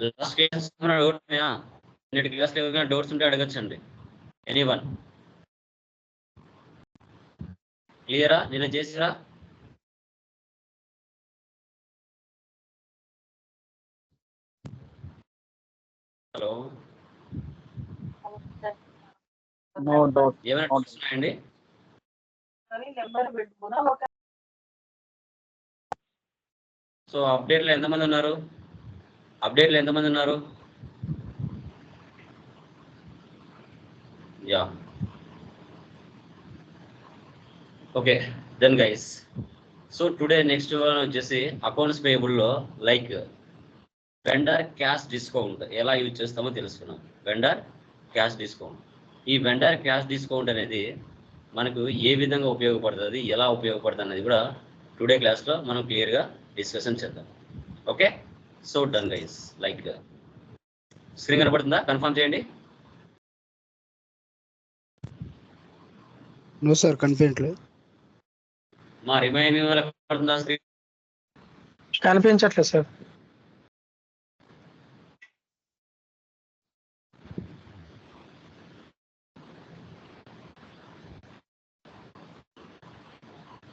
Last class నేటి క్లాస్లో ఎవరికైనా డౌట్స్ ఉంటే అడగచ్చండి. ఎనీ వన్ క్లియరా నిన్న చేసిరా? హలో నో డౌట్ ఏమైనా డౌట్స్ ఉన్నాయండి? సో అప్డేట్లో ఎంతమంది ఉన్నారు? అప్డేట్లు ఎంతమంది ఉన్నారు? Yeah. Okay then guys so today next వచ్చేసి అకౌంట్స్ పేయబుల్లో లైక్ వెండర్ క్యాష్ డిస్కౌంట్ ఎలా యూజ్ చేస్తామో తెలుసుకున్నాం వెండర్ క్యాష్ డిస్కౌంట్ ఈ వెండర్ క్యాష్ డిస్కౌంట్ అనేది మనకు ఏ విధంగా ఉపయోగపడుతుంది ఎలా ఉపయోగపడుతుంది అనేది కూడా టుడే క్లాస్లో మనం క్లియర్గా డిస్కషన్ చేద్దాం. Okay so done guys like screen కనపడుతుందా? కన్ఫర్మ్ చేయండి. నో సార్ కనిపించట్లేదు. మా రిమైనింగ్ కనపడుతుందా స్క్రీన్ కనిపించట్లేదు sir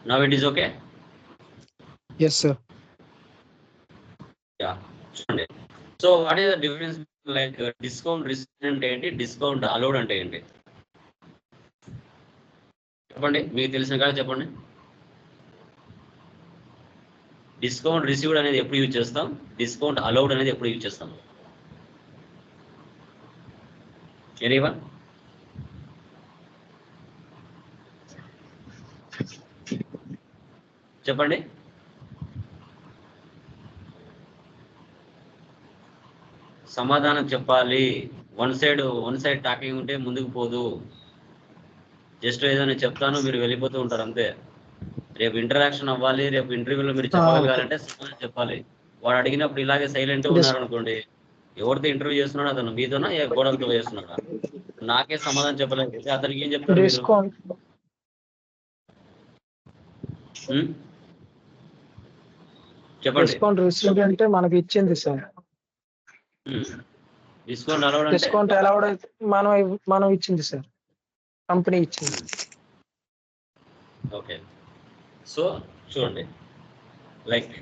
now it is okay yes sir చూడండి. So what is the difference like discount receive అంటే ఏంటి? డిస్కౌంట్ అలౌడ్ అంటే ఏంటి? చెప్పండి. మీకు తెలిసిన కాదు చెప్పండి. డిస్కౌంట్ రిసీవ్డ్ అనేది ఎప్పుడు యూజ్ చేస్తాం? డిస్కౌంట్ అలౌడ్ అనేది ఎప్పుడు యూజ్ చేస్తాం? ఎనీవన్ చెప్పండి. సమాధానం చెప్పాలి. One side one side talking ఉంటే ముందుకు పోదు. జస్ట్ ఏదైనా చెప్తాను మీరు వెళ్ళిపోతూ ఉంటారు అంతే. రేపు ఇంటరాక్షన్ అవ్వాలి రేపు ఇంటర్వ్యూలో మీరు చెప్పగలగాలంటే సమాధానం చెప్పాలి. వాడు అడిగినప్పుడు ఇలాగే సైలెంట్ ఉన్నారు అనుకోండి ఎవరితో ఇంటర్వ్యూ చేస్తున్నాడు అతను మీతోనా గోడలతో చేస్తున్నాడా నాకే సమాధానం చెప్పలేదు అతనికి ఏం చెప్తారు ఉం? చెప్పండి. అంటే మనకి ఇచ్చింది సార్. డిస్కౌంట్ అలౌడ్ ఎలా కూడా మనం మనం ఇచ్చింది సార్ కంపెనీ ఇచ్చింది. ఓకే సో చూడండి. Like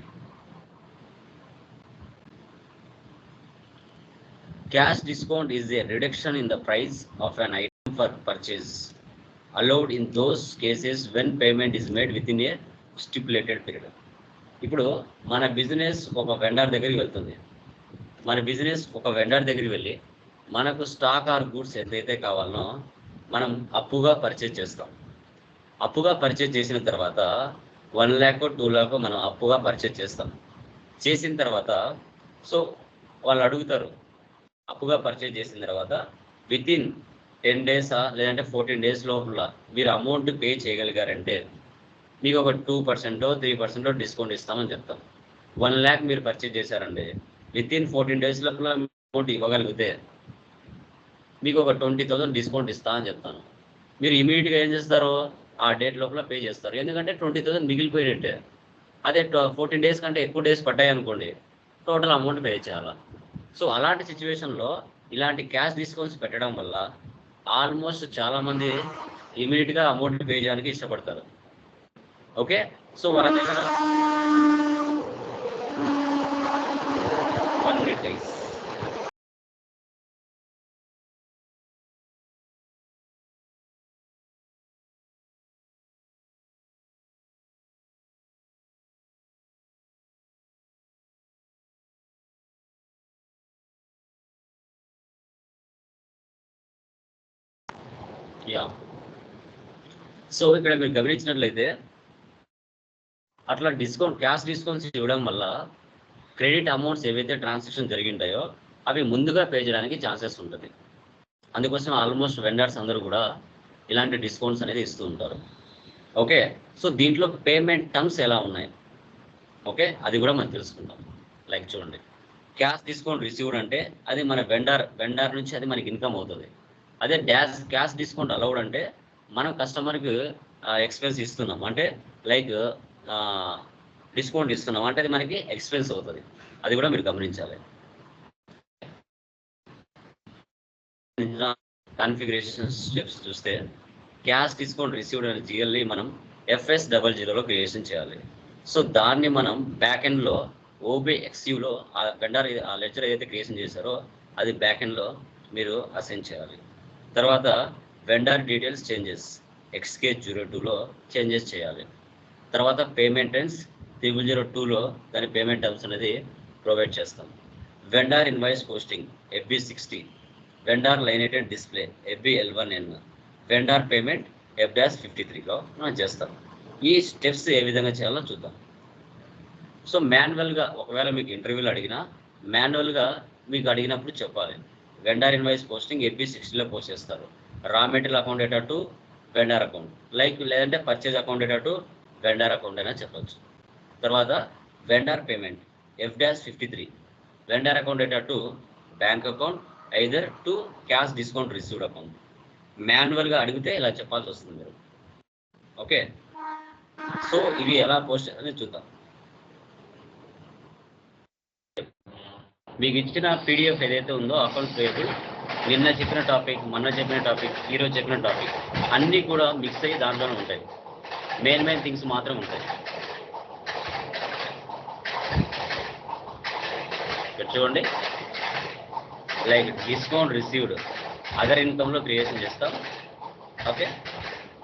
cash discount is a reduction in the price of an item for purchase allowed in those cases when payment is made within a stipulated period ఇప్పుడు మన business ఒక vendor దగ్గరికి వెళ్తుంది. మన business ఒక vendor దగ్గరికి వెళ్ళి మనకు స్టాక్ ఆర్ గూడ్స్ ఎంతైతే కావాలనో మనం అప్పుగా పర్చేజ్ చేస్తాం. అప్పుగా పర్చేజ్ చేసిన తర్వాత వన్ ల్యాక్ టూ ల్యాక్ మనం అప్పుగా పర్చేజ్ చేస్తాం. చేసిన తర్వాత సో వాళ్ళు అడుగుతారు అప్పుగా పర్చేజ్ చేసిన తర్వాత విత్ ఇన్ టెన్ డేసా లేదంటే ఫోర్టీన్ డేస్ లోపల మీరు అమౌంట్ పే చేయగలిగారంటే మీకు ఒక టూ పర్సెంటో త్రీ పర్సెంటో డిస్కౌంట్ ఇస్తామని చెప్తాం. వన్ ల్యాక్ మీరు పర్చేజ్ చేశారండి విత్ ఇన్ ఫోర్టీన్ డేస్ లోపల అమౌంట్ ఇవ్వగలిగితే మీకు ఒక ట్వంటీ థౌసండ్ డిస్కౌంట్ ఇస్తా అని చెప్తాను. మీరు ఇమీడియట్గా ఏం చేస్తారు? ఆ డేట్ లోపల పే చేస్తారు. ఎందుకంటే ట్వంటీ థౌసండ్ మిగిలిపోయినట్టే. అదే ఫోర్టీన్ డేస్ కంటే ఎక్కువ డేస్ పడ్డాయి అనుకోండి టోటల్ అమౌంట్ పే చేయాలి? సో అలాంటి సిచ్యువేషన్లో ఇలాంటి క్యాష్ డిస్కౌంట్స్ పెట్టడం వల్ల ఆల్మోస్ట్ చాలామంది ఇమీడియట్గా అమౌంట్ పే చేయడానికి ఇష్టపడతారు. ఓకే సో మన దగ్గర వన్ యా సో ఇక్కడ మీరు గమనించినట్లయితే అట్లా డిస్కౌంట్ క్యాష్ డిస్కౌంట్స్ ఇవ్వడం వల్ల క్రెడిట్ అమౌంట్స్ ఏవైతే ట్రాన్సాక్షన్ జరిగింటాయో అవి ముందుగా పే చేయడానికి ఛాన్సెస్ ఉంటుంది. అందుకోసం ఆల్మోస్ట్ వెండర్స్ అందరూ కూడా ఇలాంటి డిస్కౌంట్స్ అనేది ఇస్తూ ఉంటారు. ఓకే? సో దీంట్లో పేమెంట్ టర్మ్స్ ఎలా ఉన్నాయి? ఓకే? అది కూడా మనం తెలుసుకుందాం. లైక్ చూడండి. క్యాష్ డిస్కౌంట్ రిసీవ్డ్ అంటే అది మన వెండర్ వెండర్ నుంచి అది మనకి ఇన్కమ్ అవుతుంది. అదే డ్యాష్ క్యాష్ డిస్కౌంట్ అలౌడ్ అంటే మనం కస్టమర్కి ఎక్స్పెన్స్ ఇస్తున్నాం. అంటే లైక్ డిస్కౌంట్ ఇస్తున్నాం అంటే అది మనకి ఎక్స్పెన్స్ అవుతుంది. అది కూడా మీరు గమనించాలి. సంబంధించిన కాన్ఫిగరేషన్ స్టెప్స్ చూస్తే క్యాష్ డిస్కౌంట్ రిసీవ్డ్ అనే జిఎల్ని మనం ఎఫ్ఎస్ డబల్ జీరోలో క్రియేషన్ చేయాలి. సో దాన్ని మనం బ్యాక్ ఎండ్లో ఓబీ ఎక్స్యూలో ఆ వెండర్ ఆ లెక్చర్ ఏదైతే క్రియేషన్ చేశారో అది బ్యాక్ ఎండ్లో మీరు అసైన్ చేయాలి. తర్వాత vendor details changes XK zero టూలో చేంజెస్ చేయాలి. తర్వాత పేమెంట్ టెన్స్ త్రిబుల్ జీరో టూలో దాని పేమెంట్ టర్మ్స్ అనేది ప్రొవైడ్ చేస్తాం. Vendor invoice posting FB sixty vendor line item display FB L one N vendor payment F dash fifty త్రీలో మనం చేస్తాం. ఈ స్టెప్స్ ఏ విధంగా చేయాలో చూద్దాం. సో మాన్యువల్గా ఒకవేళ మీకు ఇంటర్వ్యూలో అడిగినా మాన్యువల్గా మీకు అడిగినప్పుడు చెప్పాలి. వెండార్ ఇన్వాయిస్ పోస్టింగ్ ఎఫ్బి సిక్స్టీలో పోస్ట్ చేస్తారు. రా మెటీరియల్ అకౌంట్ ఏటట్టు వెండార్ అకౌంట్ లైక్ లేదంటే పర్చేజ్ అకౌంట్ ఏటట్టు వెండార్ అకౌంట్ అయినా చెప్పవచ్చు తర్వాత vendor payment F dash fifty three vendor account data to bank account either to cash discount received account మాన్యువల్గా అడిగితే ఇలా చెప్పాల్సి వస్తుంది మీరు. ఓకే సో ఇవి ఎలా పోస్ట్ అనేది చూద్దాం. మీకు ఇచ్చిన పీడిఎఫ్ ఏదైతే ఉందో అకౌంట్ పేరు నిన్న చెప్పిన టాపిక్ మొన్న చెప్పిన టాపిక్ ఈరోజు చెప్పిన టాపిక్ అన్నీ కూడా మిక్స్ అయ్యి దాంట్లోనే ఉంటాయి. మెయిన్ మెయిన్ థింగ్స్ మాత్రం ఉంటాయి. చూడండి. Like discount received. అదర్ ఇన్కమ్లో క్రియేషన్ చేస్తాం. ఓకే?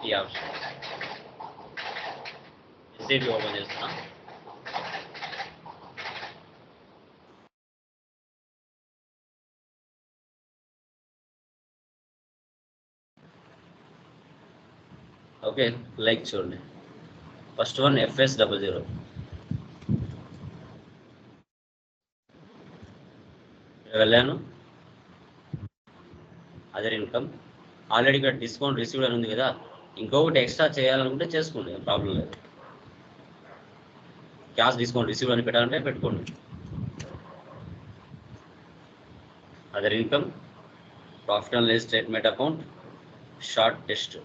ఈ ఆప్షన్. ఎస్ఏపి ఓపెన్ చేస్తున్నాం. ఓకే లైక్ చూడండి. First one FS double zero. వెళ్ళాను అదర్ ఇన్కమ్ ఆల్రెడీ ఇక్కడ డిస్కౌంట్ రిసీవ్డ్ అని ఉంది కదా ఇంకొకటి ఎక్స్ట్రా చేయాలనుకుంటే చేసుకోండి ప్రాబ్లం లేదు. క్యాష్ డిస్కౌంట్ రిసీవ్డ్ అని పెట్టాలంటే పెట్టుకోండి. Other income profit and statement account short text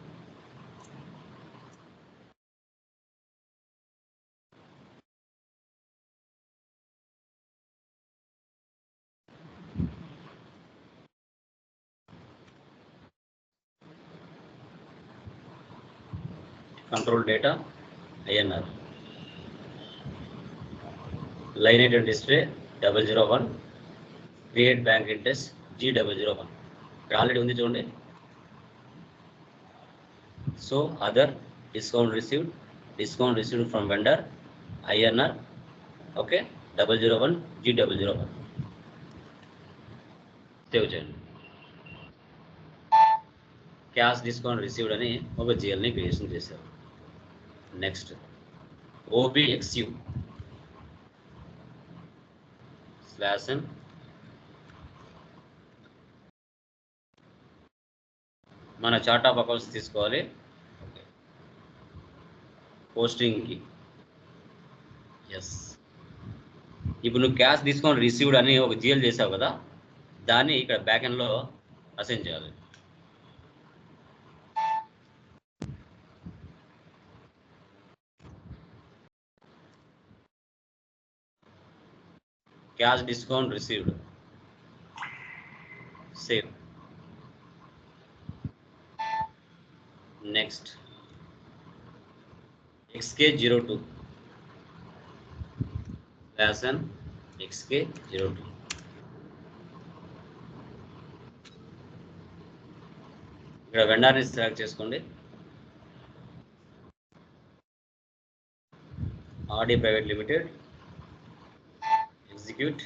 control data INR line item display double zero one create bank interest G double zero one ఇక్కడ ఆల్రెడీ ఉంది చూడండి. So other discount received discount received from vendor INR okay double zero one G double zero one save చేయండి. Cash discount received అని ఒక జిఎల్ని creation చేశారు. Next OBXU slash N మన chart of accounts తీసుకోవాలి. పోస్టింగ్కి ఎస్ ఇప్పుడు నువ్వు క్యాష్ తీసుకొని రిసీవ్డ్ అని ఒక జిఎల్ చేసావు కదా దాన్ని ఇక్కడ బ్యాక్ ఎండ్లో అసైన్ చేయాలి. Cash discount received save next XK zero two fashion XK zero two ఇక్కడ వెండర్ని సెలెక్ట్ చేసుకోండి. Audi private limited execute.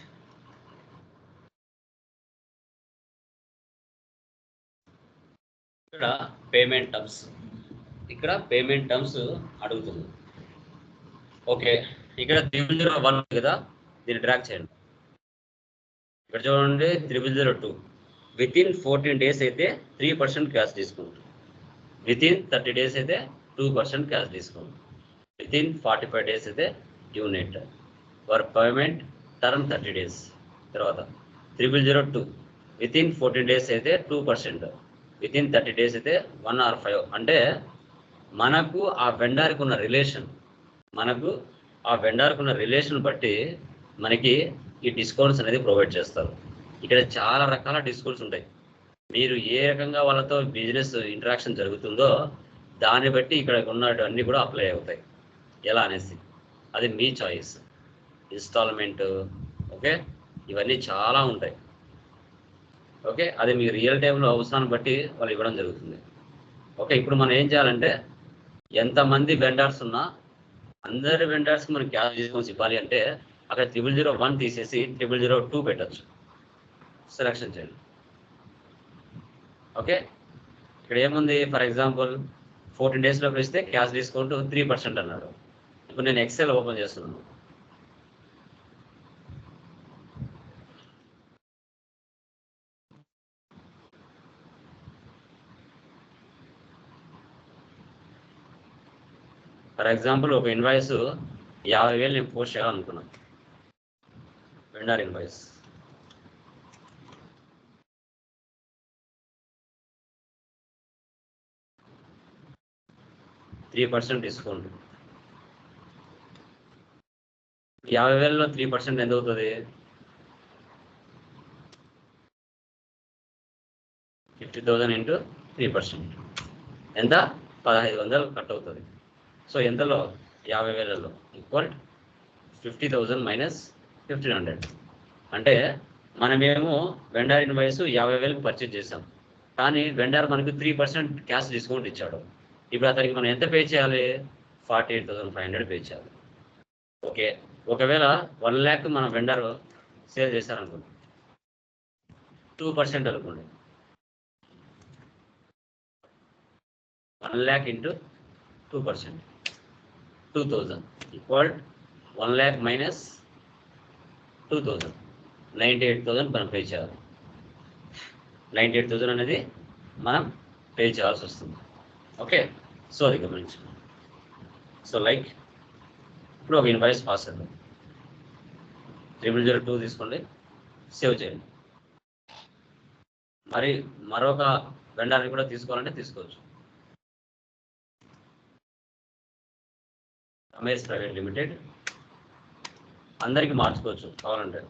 ఇక్కడ పేమెంట్ టర్మ్స్ ఇక్కడ పేమెంట్ టర్మ్స్ అడుగుతుంది. ఓకే ఇక్కడ త్రిబుల్ జీరో వన్ కదా దీన్ని ట్రాక్ చేయండి. ఇక్కడ చూడండి triple zero two within fourteen days అయితే three percent cash discount within thirty days అయితే two percent cash discount within forty five days అయితే unit for payment term thirty days తర్వాత. Triple zero two. Within fourteen days అయితే two percent. Within thirty days అయితే one or five. అంటే మనకు ఆ వెండార్కి ఉన్న relation మనకు ఆ వెండార్కి ఉన్న రిలేషన్ బట్టి మనకి ఈ డిస్కౌంట్స్ అనేది ప్రొవైడ్ చేస్తారు. ఇక్కడ చాలా రకాల డిస్కౌంట్స్ ఉంటాయి. మీరు ఏ రకంగా వాళ్ళతో బిజినెస్ ఇంటరాక్షన్ జరుగుతుందో దాన్ని బట్టి ఇక్కడ ఉన్నటువన్నీ కూడా అప్లై అవుతాయి. ఎలా అనేసి. అది మీ చాయిస్. Instalment okay? ఇవన్నీ చాలా ఉంటాయి. ఓకే? అది మీ రియల్ టైంలో అవసరాన్ని బట్టి వాళ్ళు ఇవ్వడం జరుగుతుంది. ఓకే? ఇప్పుడు మనం ఏం చేయాలంటే ఎంతమంది వెండర్స్ ఉన్నా అందరి వెండర్స్కి మనం క్యాష్ డిస్కౌంట్స్ ఇవ్వాలి అంటే అక్కడ త్రిబుల్ జీరో వన్ తీసేసి త్రిబుల్ జీరో టూ పెట్టచ్చు. సెలక్షన్ చేయండి. ఓకే? ఇక్కడ ఏముంది? ఫర్ ఎగ్జాంపుల్ ఫోర్టీన్ డేస్లో ఇస్తే క్యాష్ డిస్కౌంట్ త్రీ పర్సెంట్ అన్నాడు ఇప్పుడు నేను ఎక్సెల్ ఓపెన్ చేస్తున్నాను. ఫర్ ఎగ్జాంపుల్ ఒక ఇన్వాయిస్ యాభై వేలు నేను పోస్ట్ చేయాలనుకున్నాను vendor invoice. Three percent discount. యాభై వేలలో త్రీ పర్సెంట్ ఎంత అవుతుంది fifty thousand into three percent. ఎంత? పదహైదు వందలు కట్ అవుతుంది. సో ఎంతలో? యాభై వేలలో. Equal fifty thousand minus fifteen hundred అంటే మనమేమో వెండర్ ఇన్వాయిస్ యాభై వేలకు పర్చేజ్ చేసాం కానీ వెండర్ మనకు త్రీ పర్సెంట్ క్యాష్ డిస్కౌంట్ ఇచ్చాడు. ఇప్పుడు అతనికి మనం ఎంత పే చేయాలి? Forty eight thousand five hundred pay చేయాలి. ఓకే. ఒకవేళ వన్ ల్యాక్ మన వెండర్ సేల్ చేశారనుకోండి. టూ పర్సెంట్ అనుకోండి. One lakh into two percent two thousand equal one lakh minus two thousand ninety eight thousand మనం పే చేయాలి. నైంటీ ఎయిట్ థౌజండ్ అనేది మనం pay చేయాల్సి వస్తుంది. ఓకే సో అది గమనించండి సో లైక్ ఇప్పుడు ఒక ఇన్వాయిస్ పాస్ చేద్దాం. త్రిబుల్ జీరో టూ తీసుకోండి. సేవ్ చేయండి. మరి మరొక వెండర్ని కూడా తీసుకోవాలంటే తీసుకోవచ్చు. Ramesh private limited. అందరికి మార్చుకోవచ్చు. కావాలంటే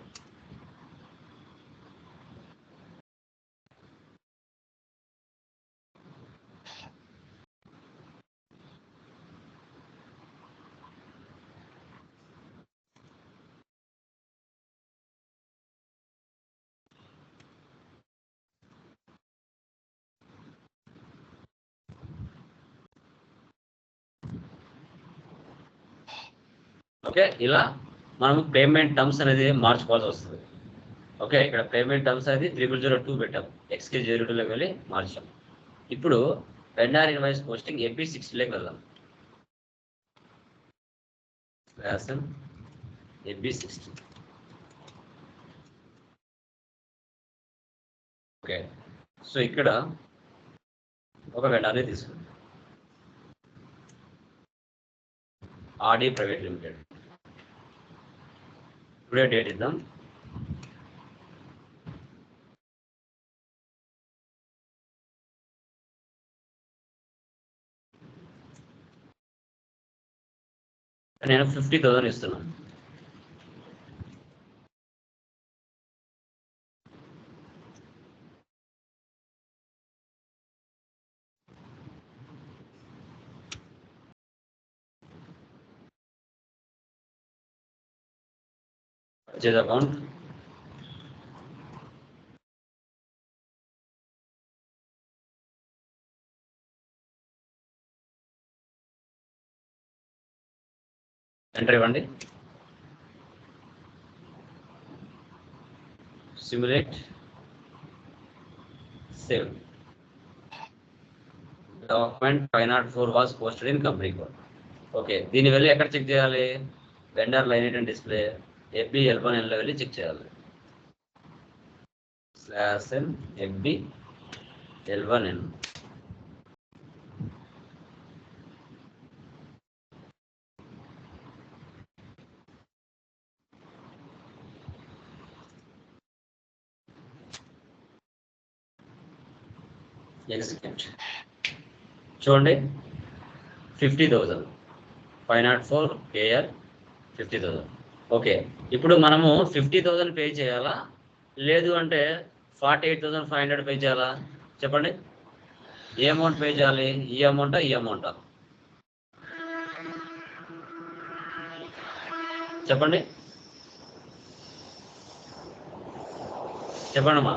ఓకే? ఇలా మనం పేమెంట్ టర్మ్స్ అనేది మార్చుకోవాల్సి వస్తుంది. ఓకే? ఇక్కడ పేమెంట్ టర్మ్స్ అనేది త్రిబుల్ జీరో టూ పెట్టాం. ఎక్స్కే జీరో టూలోకి వెళ్ళి మార్చాం. ఇప్పుడు వెండార్ ఇన్వాయిస్ పోస్టింగ్ ఎంపీ సిక్స్టీలోకి వెళ్దాం. వ్యాసం ఎంపీ సిక్స్టీ. ఓకే? సో ఇక్కడ ఒక వెండార్ని తీసుకుందాం. RD private limited. Today date ఇద్దాం నేను ఫిఫ్టీ థౌసండ్ ఇస్తున్నాను purchase account ఎంటర్ ఇవ్వండి. Simulate save document five nought four was posted in company code okay దీన్ని వెళ్ళి ఎక్కడ చెక్ చేయాలి? Vendor line display FB L one ఎన్లో వెళ్ళి చెక్ చేయాలి. Slash N FB L one N execute చూడండి. Fifty thousand five nought four AR fifty thousand okay. ఇప్పుడు మనము fifty thousand pay చేయాలా? లేదు అంటే forty eight thousand five hundred pay చేయాలా? చెప్పండి. ఏ అమౌంట్ పే చేయాలి? ఈ అమౌంటా ఈ అమౌంటా? చెప్పండి. చెప్పండి అమ్మా.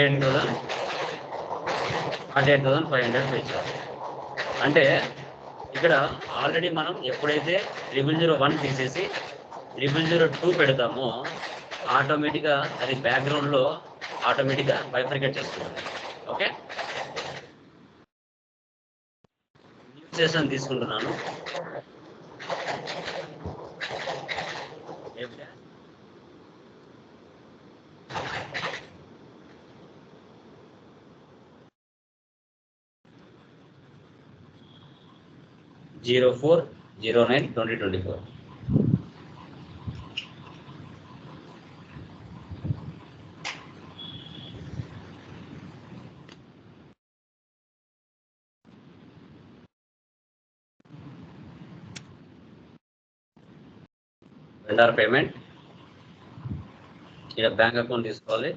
Eight thousand forty eight thousand five hundred pay చేయాలి. అంటే ఇక్కడ ఆల్రెడీ మనం ఎప్పుడైతే ట్రిపుల్ జీరో వన్ తీసేసి ట్రిపుల్ జీరో టూ పెడతామో ఆటోమేటిక్గా అది బ్యాక్గ్రౌండ్లో ఆటోమేటిక్గా బైఫర్కేట్ చేస్తుంది. ఓకే? సెషన్ తీసుకుంటున్నాను. Zero four zero nine twenty twenty four vendor payment ఇక్కడ బ్యాంక్ అకౌంట్ తీసుకోవాలి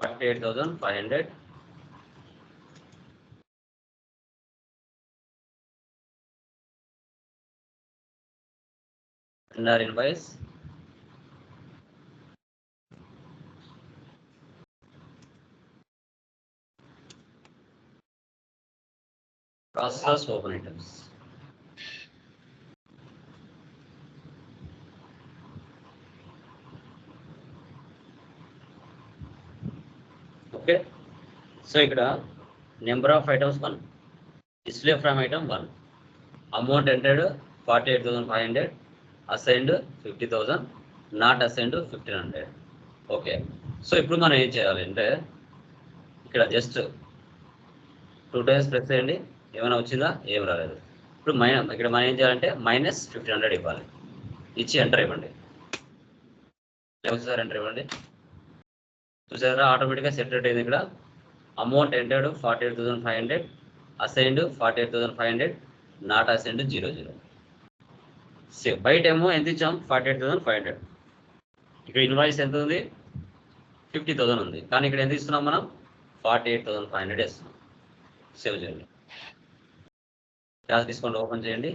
forty eight thousand five hundred vendor invoice process open items. Okay? So ఇక్కడ number of items one. Display from item one. Amount entered forty eight thousand five hundred. Assigned fifty thousand. Not assigned fifteen hundred. Okay? So ఇప్పుడు మనం ఏం చేయాలి అంటే ఇక్కడ just two times press చేయండి. ఏమైనా వచ్చిందా? ఏం రాలేదు. ఇప్పుడు మైనస్ ఇక్కడ మనం ఏం చేయాలంటే మైనస్ ఫిఫ్టీన్ హండ్రెడ్ ఇవ్వాలి. ఇచ్చి ఎంటర్ ఇవ్వండి. ఒకసారి ఎంటర్ ఇవ్వండి. చూసారా? ఆటోమేటిక్గా సెపరేట్ అయింది ఇక్కడ. Amount entered forty eight thousand five hundred assigned forty eight thousand five hundred not assigned zero zero. Save. బయట ఏమో ఎంత ఇచ్చాం? Forty eight thousand five hundred. ఇక్కడ ఇన్వాయిస్ ఎంత ఉంది? ఫిఫ్టీ థౌసండ్ ఉంది. కానీ ఇక్కడ ఎంత ఇస్తున్నాం మనం? Forty eight thousand five hundred ఇస్తున్నాం. సేవ్ చేయండి. క్యాష్ డిస్కౌంట్ ఓపెన్ చేయండి.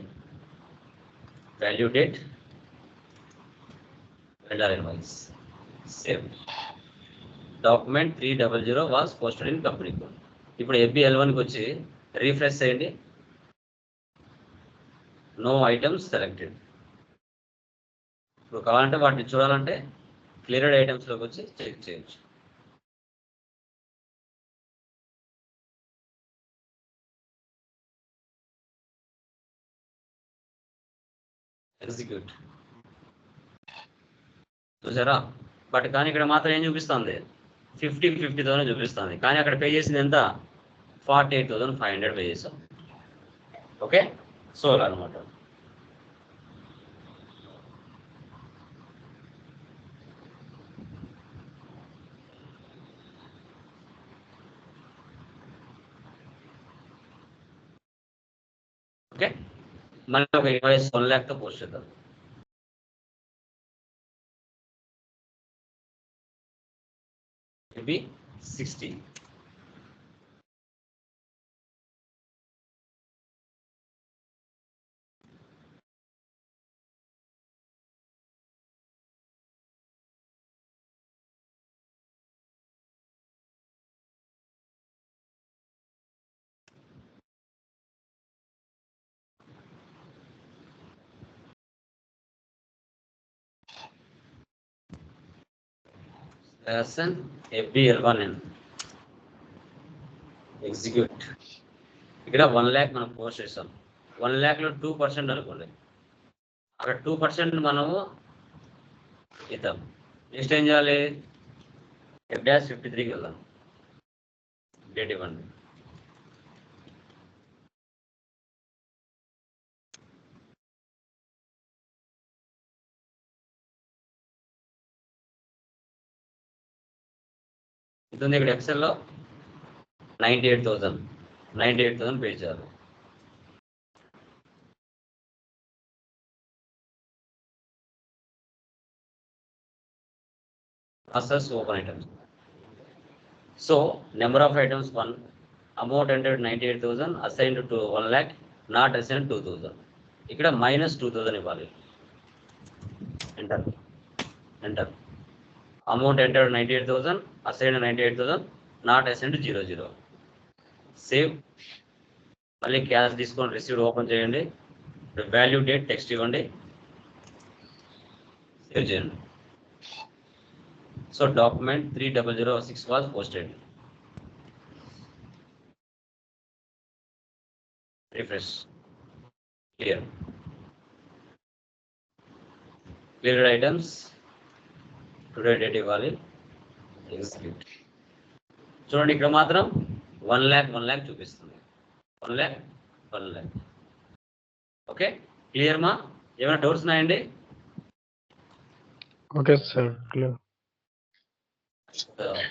Value date vendor invoice. Save. Document three double zero was posted in company code ఇప్పుడు ఎఫ్బిఎల్ వన్కి వచ్చి రీఫ్రెష్ చేయండి. నో ఐటమ్స్ సెలెక్టెడ్ ఇప్పుడు కావాలంటే వాటిని చూడాలంటే క్లియర్డ్ ఐటమ్స్లోకి వచ్చి చెక్ చేయొచ్చు. ఎగ్జిక్యూట్ చూసారా? బట్ కానీ ఇక్కడ మాత్రం ఏం చూపిస్తుంది? ఫిఫ్టీ ఫిఫ్టీ థౌసండ్ చూపిస్తుంది. కానీ అక్కడ పే చేసింది ఎంత? Forty eight thousand five hundred pay చేసాం. ఓకే? సోల్ అనమాట ఓకే? మళ్ళీ ఒక ఇన్వాయిస్ వన్ ల్యాక్తో పోస్ట్ చేద్దాం. B sixty lesson FBL one N execute ఇక్కడ వన్ ల్యాక్ మనం పోస్ట్ చేస్తాం వన్ ల్యాక్లో టూ పర్సెంట్ అనుకోండి. అక్కడ టూ పర్సెంట్ మనము ఇద్దాం. నెక్స్ట్ ఏం చేయాలి? ఎఫ్ డాష్ ఫిఫ్టీ త్రీకి వెళ్దాం. డేట్ ఇవ్వండి. ఇది ఉంది ఇక్కడ ఎక్సెల్లో ninety eight thousand ninety eight thousand pay చేయాలి. Assess open items so number of items one amount అంటే ninety eight thousand assigned to one lakh not assigned two thousand ఇక్కడ minus two thousand ఇవ్వాలి. Enter enter amount enter ninety eight thousand assign ninety eight thousand not assign zero zero save మళ్ళీ cash తీసుకొని received open చేయండి. Value date text ఇవ్వండి. Save చేయండి. So document three double zero six was posted refresh clear clear items today date ఇవ్వాలి execute చూడండి ఇక్కడ మాత్రం one lakh one lakh చూపిస్తుంది. One lakh one lakh okay clear మా? ఏమైనా డౌట్స్ ఉన్నాయండి? ఓకే సార్ క్లియర్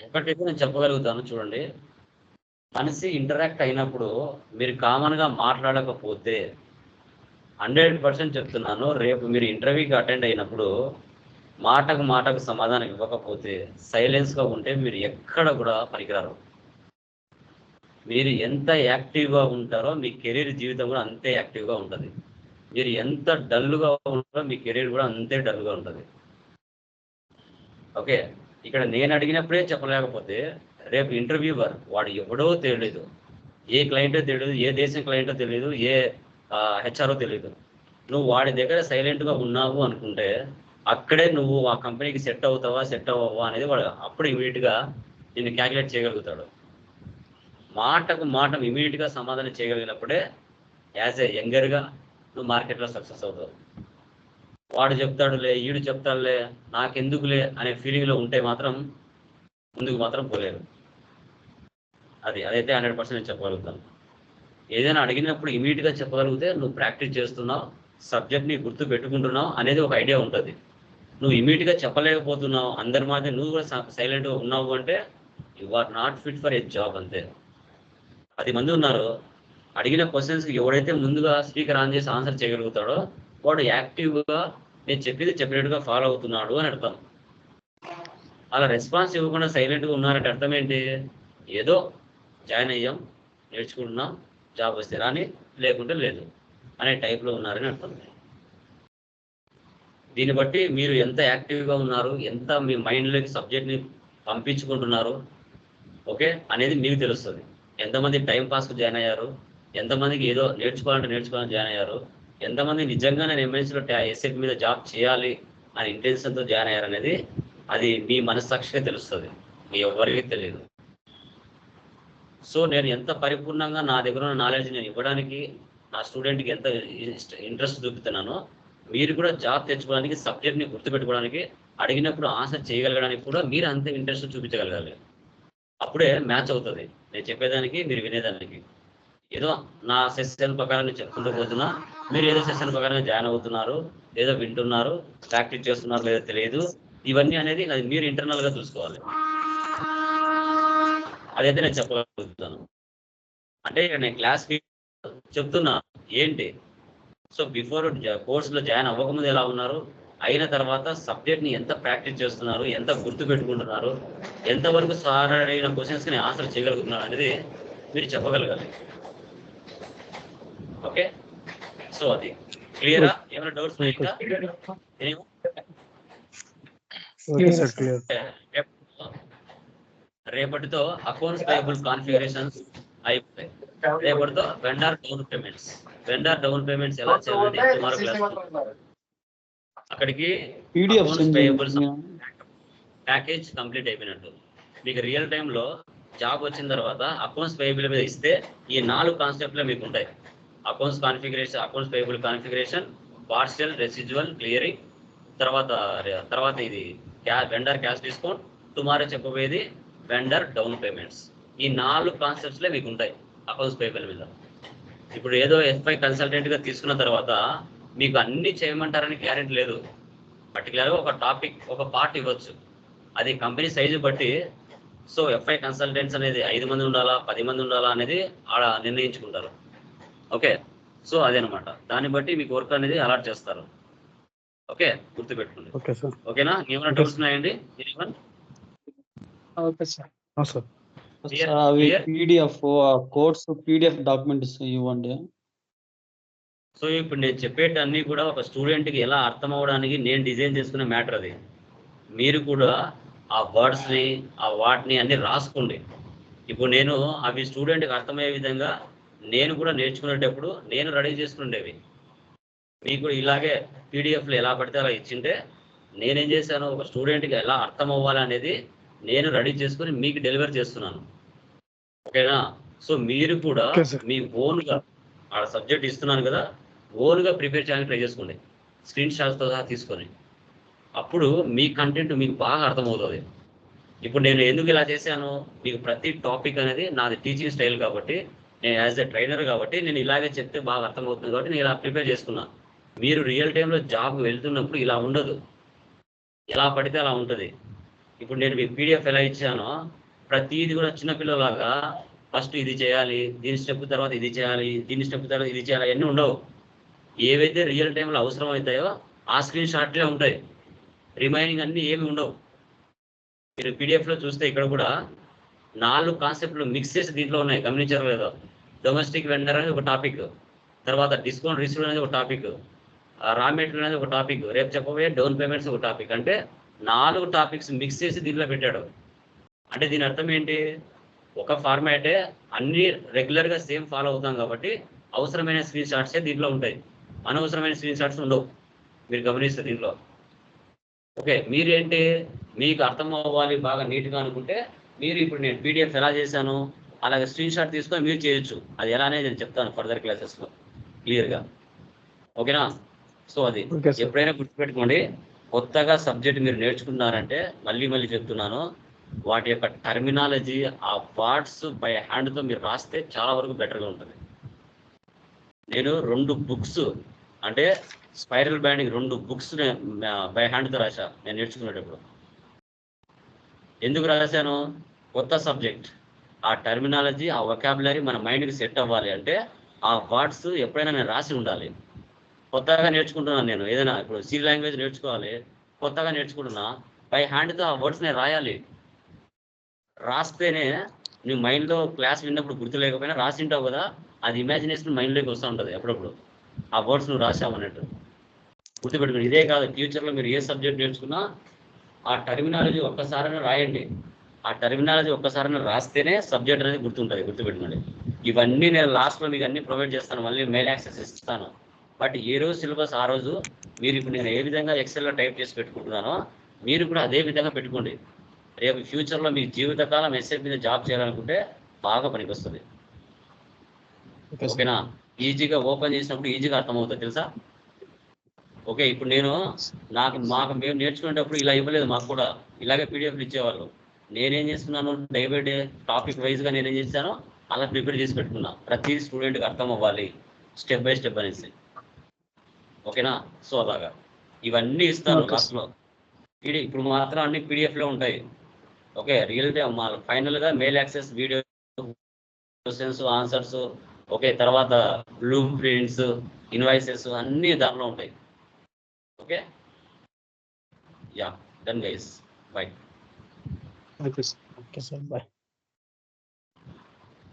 ఒకటైతే నేను చెప్పగలుగుతాను చూడండి. మనిషి ఇంటరాక్ట్ అయినప్పుడు మీరు కామన్గా మాట్లాడకపోతే హండ్రెడ్ పర్సెంట్ చెప్తున్నాను. రేపు మీరు ఇంటర్వ్యూకి అటెండ్ అయినప్పుడు మాటకు మాటకు సమాధానం ఇవ్వకపోతే సైలెన్స్గా ఉంటే మీరు ఎక్కడ కూడా పనికిరారు. మీరు ఎంత యాక్టివ్గా ఉంటారో మీ కెరీర్ జీవితం కూడా అంతే యాక్టివ్గా ఉంటుంది. మీరు ఎంత డల్గా ఉంటారో మీ కెరీర్ కూడా అంతే డల్గా ఉంటుంది. ఓకే ఇక్కడ నేను అడిగినప్పుడే చెప్పలేకపోతే రేపు ఇంటర్వ్యూవర్ వాడు ఎవడో తెలియదు. ఏ క్లయింటో తెలియదు ఏ దేశం క్లయింటో తెలియదు ఏ హెచ్ఆర్ఓ తెలియదు. నువ్వు వాడి దగ్గర సైలెంట్గా ఉన్నావు అనుకుంటే అక్కడే నువ్వు ఆ కంపెనీకి సెట్ అవుతావా సెట్ అవ్వవా అనేది వాడు అప్పుడు ఇమీడియట్గా నిన్ను క్యాలిక్యులేట్ చేయగలుగుతాడు. మాటకు మాట ఇమీడియట్గా సమాధానం చేయగలిగినప్పుడే యాజ్ ఏ యంగర్గా నువ్వు మార్కెట్లో సక్సెస్ అవుతావు. వాడు చెప్తాడులే ఈడు చెప్తాడులే నాకెందుకులే అనే ఫీలింగ్లో ఉంటే మాత్రం ముందుకు మాత్రం పోలేరు. అది అదైతే హండ్రెడ్ పర్సెంట్ నేను చెప్పగలుగుతాను. ఏదైనా అడిగినప్పుడు ఇమీడియట్గా చెప్పగలిగితే నువ్వు ప్రాక్టీస్ చేస్తున్నావు సబ్జెక్ట్ని గుర్తు పెట్టుకుంటున్నావు అనేది ఒక ఐడియా ఉంటుంది. నువ్వు ఇమీడియట్గా చెప్పలేకపోతున్నావు. అందరి మాదిరి నువ్వు కూడా సైలెంట్గా ఉన్నావు అంటే you are not fit for at job అంతే. పది మంది ఉన్నారు. అడిగిన క్వశ్చన్స్కి ఎవడైతే ముందుగా స్పీకర్ ఆన్ చేసి ఆన్సర్ చేయగలుగుతాడో వాడు యాక్టివ్గా నేను చెప్పింది చెప్పినట్టుగా ఫాలో అవుతున్నాడు అని అర్థం. అలా రెస్పాన్స్ ఇవ్వకుండా సైలెంట్గా ఉన్నారంటే అర్థం ఏంటి? ఏదో జాయిన్ అయ్యాం నేర్చుకుంటున్నాం జాబ్ వస్తే రాని లేకుంటే లేదు అనే టైప్లో ఉన్నారని అర్థం. దీన్ని బట్టి మీరు ఎంత యాక్టివ్గా ఉన్నారు ఎంత మీ మైండ్లోకి సబ్జెక్ట్ని పంపించుకుంటున్నారు ఓకే అనేది మీకు తెలుస్తుంది. ఎంతమంది టైం పాస్కు జాయిన్ అయ్యారు ఎంతమందికి ఏదో నేర్చుకోవాలంటే నేర్చుకోవాలని జాయిన్ అయ్యారు ఎంతమంది నిజంగా నేను ఎంఎన్సీలో ఎస్ఎఫ్ మీద జాబ్ చేయాలి అని ఇంటెన్షన్తో జాయిన్ అయ్యారు అనేది అది మీ మనస్సాక్షిగా తెలుస్తుంది. మీ ఎవరికి తెలియదు. సో నేను ఎంత పరిపూర్ణంగా నా దగ్గర ఉన్న నాలెడ్జ్ నేను ఇవ్వడానికి నా స్టూడెంట్కి ఎంత ఇంట్రెస్ట్ చూపుతున్నానో మీరు కూడా జాబ్ తెచ్చుకోవడానికి సబ్జెక్ట్ని గుర్తుపెట్టుకోవడానికి అడిగినప్పుడు ఆన్సర్ చేయగలగడానికి కూడా మీరు అంతే ఇంట్రెస్ట్ చూపించగలగాలి. అప్పుడే మ్యాచ్ అవుతుంది. నేను చెప్పేదానికి మీరు వినేదానికి. ఏదో నా సెషన్ ప్రకారం నేను చెప్పుకుంటూ పోతున్నా. మీరు ఏదో సెషన్ ప్రకారం జాయిన్ అవుతున్నారు ఏదో వింటున్నారు ప్రాక్టీస్ చేస్తున్నారు లేదో తెలియదు. ఇవన్నీ అనేది అది మీరు ఇంటర్నల్గా గా చూసుకోవాలి. అదైతే నేను చెప్పగలుగుతాను. అంటే నేను క్లాస్కి చెప్తున్నా ఏంటి? సో బిఫోర్ కోర్సులో జాయిన్ అవ్వకముందు ఎలా ఉన్నారు? అయిన తర్వాత సబ్జెక్ట్ని ఎంత ప్రాక్టీస్ చేస్తున్నారు? ఎంత గుర్తు పెట్టుకుంటున్నారు? ఎంతవరకు సార్ అడిగిన క్వశ్చన్స్కి నేను ఆన్సర్ చేయగలుగుతున్నారు అనేది మీరు చెప్పగలగాలి. ఓకే? సో అది. క్లియరా? ఏమైనా డౌట్స్ రేపటితో అకౌంట్స్ పేయబుల్ కాన్ఫిగరేషన్స్ అయిపోతాయి. రేపటితో vendor down payments vendor down payments ఎలా చేయాలంటే టుమారో క్లాస్ అక్కడికి payables ప్యాకేజ్ కంప్లీట్ అయిపోయినట్టు. మీకు రియల్ టైంలో జాబ్ వచ్చిన తర్వాత అకౌంట్స్ పేయబుల్ మీద ఇస్తే ఈ నాలుగు కాన్సెప్ట్లే మీకు ఉంటాయి accounts configuration accounts payable configuration partial residual clearing తర్వాత తర్వాత ఇది వెండర్ క్యాష్ డిస్కౌంట్ టుమారో చెప్పబోయేది వెండర్ డౌన్ పేమెంట్స్ ఈ నాలుగు కాన్సెప్ట్స్లే మీకు ఉంటాయి అకౌంట్స్ పేబుల్ మీద. ఇప్పుడు ఏదో ఎస్ఐ కన్సల్టెంట్గా తీసుకున్న తర్వాత మీకు అన్ని చేయమంటారని గ్యారెంటీ లేదు. పర్టికులర్గా ఒక టాపిక్ ఒక పార్ట్ ఇవ్వచ్చు. అది కంపెనీ సైజు బట్టి సో ఎఫ్ఐ కన్సల్టెంట్స్ అనేది ఐదు మంది ఉండాలా పది మంది ఉండాలా అనేది ఆడ నిర్ణయించుకుంటారు. ఓకే? సో అదేనమాట దాన్ని బట్టి మీకు వర్క్ అనేది అలాట్ చేస్తారు. ఓకే? గుర్తుపెట్టుకోండి. Okay sir. ఓకేనా? ఏమైనా డౌట్స్ ఉన్నాయండి? ఓకే? సార్. అవి? పీడిఎఫ్ కోడ్స్ పీడిఎఫ్ డాక్యుమెంట్స్ ఇవ్వండి. సో ఇప్పుడు నేను చెప్పేటన్నీ కూడా ఒక స్టూడెంట్కి ఎలా అర్థం అవ్వడానికి నేను డిజైన్ చేసుకున్న మ్యాటర్ అది. మీరు కూడా ఆ వర్డ్స్ని ఆ వాటిని అన్ని రాసుకోండి. ఇప్పుడు నేను అవి స్టూడెంట్కి అర్థమయ్యే విధంగా నేను కూడా నేర్చుకునేటప్పుడు నేను రెడీ చేసుకునేవి. మీకు కూడా ఇలాగే పీడిఎఫ్లు ఎలా పడితే అలా ఇచ్చింటే నేనేం చేశాను? ఒక స్టూడెంట్కి ఎలా అర్థం అవ్వాలనేది నేను రెడీ చేసుకుని మీకు డెలివర్ చేస్తున్నాను. ఓకేనా? సో మీరు కూడా. మీ ఓన్గా ఆ సబ్జెక్ట్ ఇస్తున్నాను కదా ఓన్గా ప్రిపేర్ చేయడానికి ట్రై చేసుకోండి. స్క్రీన్ షాట్స్తో సహా తీసుకొని అప్పుడు మీ కంటెంట్ మీకు బాగా అర్థమవుతుంది. ఇప్పుడు నేను ఎందుకు ఇలా చేశాను? మీకు ప్రతి టాపిక్ అనేది నాది టీచింగ్ స్టైల్ కాబట్టి నేను యాజ్ ఎ ట్రైనర్ కాబట్టి నేను ఇలాగే చెప్తే బాగా అర్థమవుతుంది కాబట్టి నేను ఇలా ప్రిపేర్ చేసుకున్నా. మీరు రియల్ టైంలో జాబ్ వెళ్తున్నప్పుడు ఇలా ఉండదు. ఎలా పడితే అలా ఉంటుంది. ఇప్పుడు నేను మీకు పీడిఎఫ్ ఎలా ఇచ్చానో ప్రతిది కూడా చిన్నపిల్లలాగా ఫస్ట్ ఇది చేయాలి దీని స్టెప్ తర్వాత ఇది చేయాలి దీని స్టెప్ తర్వాత ఇది చేయాలి అవన్నీ ఉండవు. ఏవైతే రియల్ టైంలో అవసరం అవుతాయో ఆ స్క్రీన్ షాట్లే ఉంటాయి. రిమైనింగ్ అన్ని ఏమి ఉండవు. మీరు పీడిఎఫ్లో చూస్తే ఇక్కడ కూడా నాలుగు కాన్సెప్ట్లు మిక్స్ చేసి దీంట్లో ఉన్నాయి. గమనించారు లేదో? డొమెస్టిక్ వెండర్ అనేది ఒక టాపిక్. తర్వాత డిస్కౌంట్ రిసీవ్ అనేది ఒక టాపిక్. రా మెటీరియల్ అనేది ఒక టాపిక్. రేపు చెప్పబోయే డౌన్ పేమెంట్స్ ఒక టాపిక్. అంటే నాలుగు టాపిక్స్ మిక్స్ చేసి దీంట్లో పెట్టాడు. అంటే దీని అర్థం ఏంటి? ఒక ఫార్మాటే అన్ని రెగ్యులర్గా సేమ్ ఫాలో అవుతాం కాబట్టి అవసరమైన స్క్రీన్ షాట్సే దీంట్లో ఉంటాయి. అనవసరమైన స్క్రీన్ షాట్స్ ఉండవు. మీరు గమనిస్తే దీంట్లో. ఓకే మీరేంటి? మీకు అర్థం అవ్వాలి బాగా నీట్గా అనుకుంటే మీరు ఇప్పుడు నేను పీడిఎఫ్ ఎలా చేశాను అలాగే స్క్రీన్ షాట్ తీసుకొని మీరు చేయొచ్చు. అది ఎలా అనేది నేను చెప్తాను ఫర్దర్ క్లాసెస్లో క్లియర్గా ఓకేనా? సో అది ఎప్పుడైనా గుర్తుపెట్టుకోండి. కొత్తగా సబ్జెక్ట్ మీరు నేర్చుకున్నారంటే మళ్ళీ మళ్ళీ చెప్తున్నాను. వాటి యొక్క టర్మినాలజీ ఆ వర్డ్స్ బై హ్యాండ్తో మీరు రాస్తే చాలా వరకు బెటర్గా ఉంటుంది. నేను రెండు బుక్స్ అంటే స్పైరల్ బ్యాండింగ్ రెండు బుక్స్ బై హ్యాండ్తో రాశా. నేను నేర్చుకునేటప్పుడు. ఎందుకు రాశాను? కొత్త సబ్జెక్ట్ ఆ టర్మినాలజీ ఆ వొకాబులరీ మన మైండ్కి సెట్ అవ్వాలి అంటే ఆ వర్డ్స్ ఎప్పుడైనా నేను రాసి ఉండాలి. కొత్తగా నేర్చుకుంటున్నాను నేను. ఏదైనా ఇప్పుడు సి లాంగ్వేజ్ నేర్చుకోవాలి. కొత్తగా నేర్చుకుంటున్నా. బై హ్యాండ్తో ఆ వర్డ్స్ నేను రాయాలి. రాస్తేనే నువ్వు మైండ్లో క్లాస్ విన్నప్పుడు గుర్తు లేకపోయినా రాసి ఉంటావు కదా అది ఇమాజినేషన్ మైండ్లోకి వస్తూ ఉంటుంది అప్పుడప్పుడు ఆ వర్డ్స్ నువ్వు రాసావు అన్నట్టు. గుర్తుపెట్టుకుని ఇదే కాదు ఫ్యూచర్లో మీరు ఏ సబ్జెక్ట్ నేర్చుకున్నా ఆ టర్మినాలజీ ఒక్కసారైనా రాయండి. ఆ టర్మినాలజీ ఒక్కసారైనా రాస్తేనే సబ్జెక్ట్ అనేది గుర్తుంటుంది గుర్తుపెట్టుకోండి. ఇవన్నీ నేను లాస్ట్లో మీకు అన్ని ప్రొవైడ్ చేస్తాను మళ్ళీ మెయిల్ యాక్సెస్ ఇస్తాను. బట్ ఏ రోజు సిలబస్ ఆ రోజు మీరు ఇప్పుడు నేను ఏ విధంగా ఎక్సెల్లో టైప్ చేసి పెట్టుకుంటున్నానో మీరు కూడా అదే విధంగా పెట్టుకోండి. రేపు ఫ్యూచర్లో మీ జీవితకాలం ఎస్ఎఫ్ మీద జాబ్ చేయాలనుకుంటే బాగా పనికొస్తుంది. ఓకేనా? ఈజీగా ఓపెన్ చేసినప్పుడు ఈజీగా అర్థమవుతుంది తెలుసా? ఓకే ఇప్పుడు నేను నాకు మాకు మేము నేర్చుకునేటప్పుడు ఇలా ఇవ్వలేదు మాకు కూడా. ఇలాగే పీడిఎఫ్లు ఇచ్చేవాళ్ళు. నేనేం చేస్తున్నాను? డే బై డే టాపిక్ వైజ్గా నేనేం చేశానో అలా ప్రిపేర్ చేసి పెట్టుకున్నా. ప్రతి స్టూడెంట్కి అర్థం అవ్వాలి. స్టెప్ బై స్టెప్ అనేసి. ఓకేనా? సో అలాగా. ఇవన్నీ ఇస్తాను పీడి ఇప్పుడు మాత్రం అన్ని పీడిఎఫ్లో ఉంటాయి. ఓకే రియల్ టైమ్ మా ఫైనల్గా mail access video questions answers okay తర్వాత బ్లూ ప్రింట్స్ ఇన్వాయిసెస్ అన్నీ దానిలో ఉంటాయి. Okay? Ya done guys bye okay sir okay sir bye